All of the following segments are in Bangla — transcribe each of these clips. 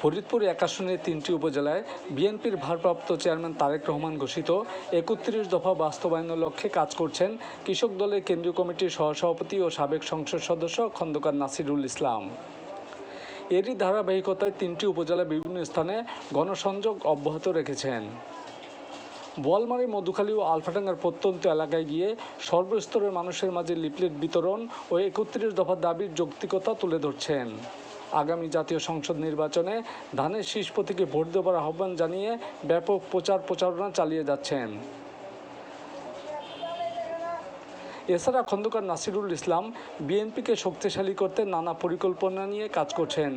ফরিদপুর এক আসনের তিনটি উপজেলায় বিএনপির ভারপ্রাপ্ত চেয়ারম্যান তারেক রহমান ঘোষিত একত্রিশ দফা বাস্তবায়নের লক্ষ্যে কাজ করছেন কৃষক দলের কেন্দ্রীয় কমিটির সহসভাপতি ও সাবেক সংসদ সদস্য খন্দকার নাসিরুল ইসলাম। এরই ধারাবাহিকতায় তিনটি উপজেলা বিভিন্ন স্থানে গণসংযোগ অব্যাহত রেখেছেন। বোয়ালমারি, মধুখালী ও আলফাডাঙ্গার প্রত্যন্ত এলাকায় গিয়ে সর্বস্তরের মানুষের মাঝে লিফলেট বিতরণ ও একত্রিশ দফা দাবির যৌক্তিকতা তুলে ধরছেন। আগামী জাতীয় সংসদ নির্বাচনে ধানের শীষ প্রতীকে ভোট দেওয়ার আহ্বান জানিয়ে ব্যাপক প্রচার প্রচারণা চালিয়ে যাচ্ছেন। এছাড়া খন্দকার নাসিরুল ইসলাম বিএনপিকে শক্তিশালী করতে নানা পরিকল্পনা নিয়ে কাজ করছেন।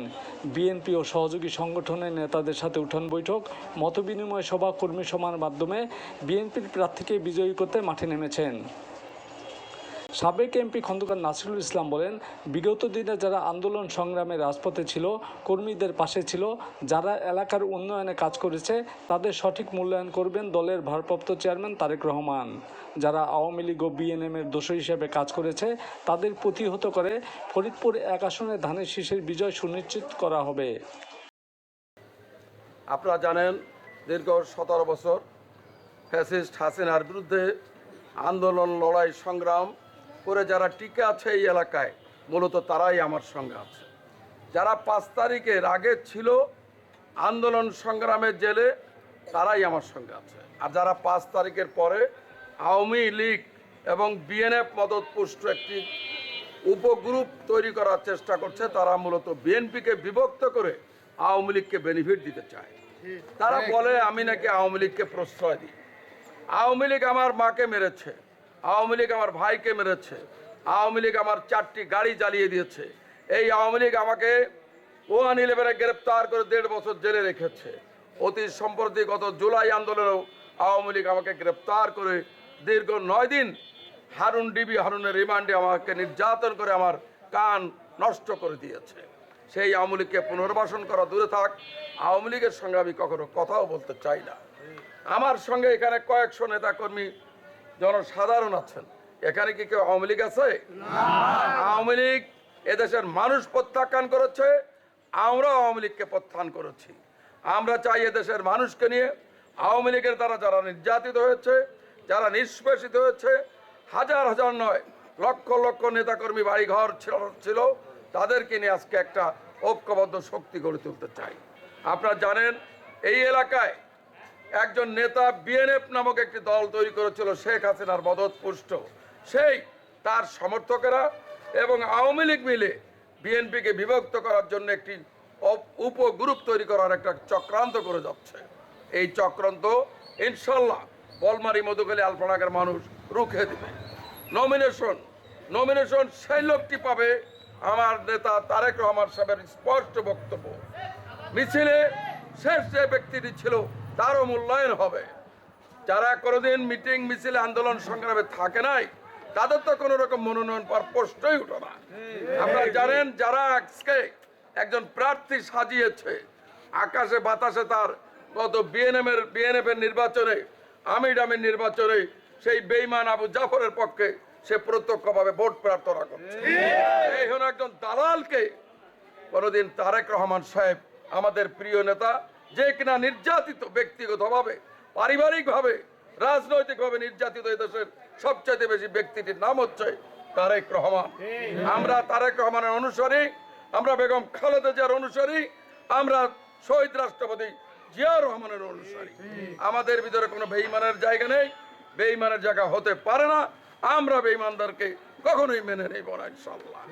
বিএনপি ও সহযোগী সংগঠনের নেতাদের সাথে উঠান বৈঠক, মতবিনিময় সভা কর্মী সমার মাধ্যমে বিএনপির প্রার্থীকে বিজয়ী করতে মাঠে নেমেছেন। সাবেক এমপি খন্দকার নাসিরুল ইসলাম বলেন, বিগত দিনে যারা আন্দোলন সংগ্রামে রাজপথে ছিল, কর্মীদের পাশে ছিল, যারা এলাকার উন্নয়নে কাজ করেছে, তাদের সঠিক মূল্যায়ন করবেন দলের ভারপ্রাপ্ত চেয়ারম্যান তারেক রহমান। যারা আওয়ামী লীগ ও বিএনএমের দোষ হিসেবে কাজ করেছে, তাদের প্রতিহত করে ফরিদপুর এক আসনে ধানের শীষের বিজয় সুনিশ্চিত করা হবে। আপনারা জানেন, দীর্ঘ সতেরো বছর ফ্যাসিস্ট হাসিনার বিরুদ্ধে আন্দোলন, লড়াই, সংগ্রাম করে যারা টিকে আছে এই এলাকায়, মূলত তারাই আমার সঙ্গে আছে। যারা পাঁচ তারিখের আগে ছিল আন্দোলন সংগ্রামের জেলে, তারাই আমার সঙ্গে আছে। আর যারা পাঁচ তারিখের পরে আওয়ামী লীগ এবং বিএনএফ মদতপুষ্ট একটি উপগ্রুপ তৈরি করার চেষ্টা করছে, তারা মূলত বিএনপিকে বিভক্ত করে আওয়ামী লীগকে বেনিফিট দিতে চায়। তারা বলে, আমি নাকি আওয়ামী লীগকে প্রশ্রয় দিই। আওয়ামী লীগ আমার মাকে মেরেছে। আওয়ামী লীগ আমার ভাইকে মেরেছে, আওয়ামী লীগ আমার চারটি গাড়ি জ্বালিয়ে দিয়েছে। এই আওয়ামী লীগ আমাকে ওয়ান ইলেভেনে গ্রেপ্তার করে দেড় বছর জেলে রেখেছে। অতি সম্প্রতি গত জুলাই আন্দোলনেও আওয়ামী লীগ আমাকে গ্রেপ্তার করে দীর্ঘ নয় দিন হারুন ডিবি হারুনের রিমান্ডে আমাকে নির্যাতন করে আমার কান নষ্ট করে দিয়েছে। সেই আওয়ামী লীগকে পুনর্বাসন করা দূরে থাক, আওয়ামী লীগের সঙ্গে আমি কখনো কথাও বলতে চাই না। আমার সঙ্গে এখানে কয়েকশো নেতাকর্মী জনসাধারণ আছেন। এখানে কি কেউ আওয়ামী লীগ আছে? আওয়ামী লীগ এদেশের মানুষ প্রত্যাখ্যান করেছে আমরাও আওয়ামী লীগকে প্রত্যাখ্যান করেছি। আমরা চাই এদেশের মানুষকে নিয়ে আওয়ামী লীগের দ্বারা যারা নির্যাতিত হয়েছে যারা নিষ্পেষিত হয়েছে হাজার হাজার নয় লক্ষ লক্ষ নেতাকর্মী বাড়িঘর ছিল তাদেরকে নিয়ে আজকে একটা ঐক্যবদ্ধ শক্তি গড়ে তুলতে চাই। আপনারা জানেন এই এলাকায় একজন নেতা বিএনএফ নামক একটি দল তৈরি করেছিল, শেখ হাসিনার মদত পুষ্ট সেই তার সমর্থকেরা এবং আওয়ামী লীগ মিলে বিএনপিকে বিভক্ত করার জন্য একটি উপগ্রুপ তৈরি করার একটা চক্রান্ত করে যাচ্ছে। এই চক্রান্ত ইনশাল্লাহ বলমারি, মধুখালী আলফানাগের মানুষ রুখে দেবে। নমিনেশন নমিনেশন সেই লোকটি পাবে আমার নেতা তারেক রহমান সাহেবের স্পষ্ট বক্তব্য। মিছিলে শেষ যে ব্যক্তিটি ছিল তারও মূল্যায়ন হবে। যারা কোনোদিন মিটিং, মিছিল, আন্দোলন সংগ্রামে থাকে নাই, তাদের তো কোনো রকম মনোনয়ন পাওয়ার প্রশ্নই উঠে না। আপনারা জানেন, যারা আজকে একজন প্রার্থী সাজিয়েছে, আকাশে বাতাসে তার গত বিএনএম এর বিএনএফ এর নির্বাচনে আমির নির্বাচনে সেই বেইমান আবু জাফরের পক্ষে সে প্রত্যক্ষভাবে ভোট প্রার্থনা করছে। এই হলো একজন দালালকে। কোনোদিন তারেক রহমান সাহেব আমাদের প্রিয় নেতা যে কিনা নির্যাতিত ব্যক্তিগতভাবে, পারিবারিকভাবে, রাজনৈতিকভাবে নির্যাতিত এই দেশের সবচাইতে বেশি ব্যক্তিটির নাম হচ্ছে তারেক রহমান। আমরা তারেক রহমানের অনুসারী, আমরা বেগম খালেদা জিয়ার অনুসারী, আমরা শহীদ রাষ্ট্রপতি জিয়া রহমানের অনুসারী। আমাদের ভিতরে কোনো বেইমানের জায়গা নেই বেইমানের জায়গা হতে পারে না, আমরা বেইমানদারকে কখনোই মেনে নেব না ইনশাল্লাহ